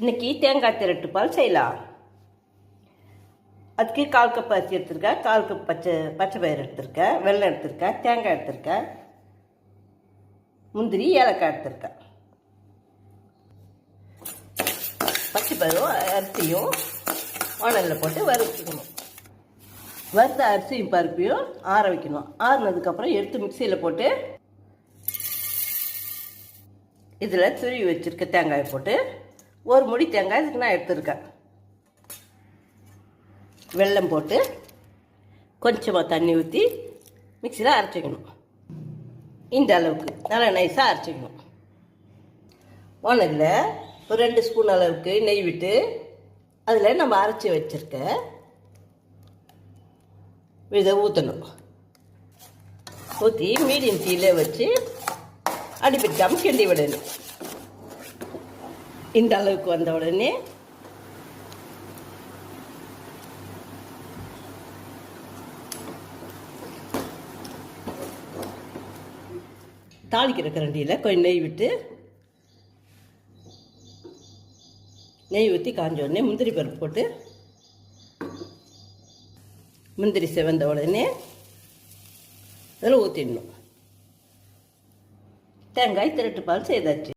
இன்னைக்கு தேங்காய் திரட்டு பால் செய்யலாம். அதுக்கு கால் கப் அரிசி எடுத்திருக்கேன் கால் கப் பச்சை பச்சை பயிர் எடுத்திருக்கேன் வெள்ளம் எடுத்திருக்கேன் தேங்காய் எடுத்திருக்கேன் முந்திரி ஏலக்காய் எடுத்திருக்கேன் பச்சை பயிரும் அரிசியும் உணலில் போட்டு வறுத்துக்கணும் வறுத்த அரிசியும் பருப்பையும் ஆற வைக்கணும். ஆறுனதுக்கப்புறம் எடுத்து மிக்சியில் போட்டு இதில் துருவி வச்சுருக்க தேங்காயை போட்டு ஒரு முடி தேங்காய் இதுக்கு நான் எடுத்துருக்கேன். வெல்லம் போட்டு கொஞ்சமாக தண்ணி ஊற்றி மிக்சியில் அரைச்சிக்கணும் இந்த அளவுக்கு நல்லா நைஸாக அரைச்சிக்கணும் வானலில் ஒரு ரெண்டு ஸ்பூன் அளவுக்கு நெய் விட்டு அதில் நம்ம அரைச்சி வச்சுருக்க இதை ஊற்றணும் ஊற்றி மீடியம் தீயில வச்சு அடிப்பிடிக்காமல் கிண்டி விடணும். இந்த அளவுக்கு வந்த உடனே தாளிக்கிற கரண்டியில் கொஞ்சம் நெய் விட்டு நெய் ஊற்றி காஞ்ச உடனே முந்திரி பருப்பு போட்டு முந்திரி செவந்த உடனே அதில் ஊற்றிடணும் தேங்காய் திரட்டு பால் செய்தாச்சு.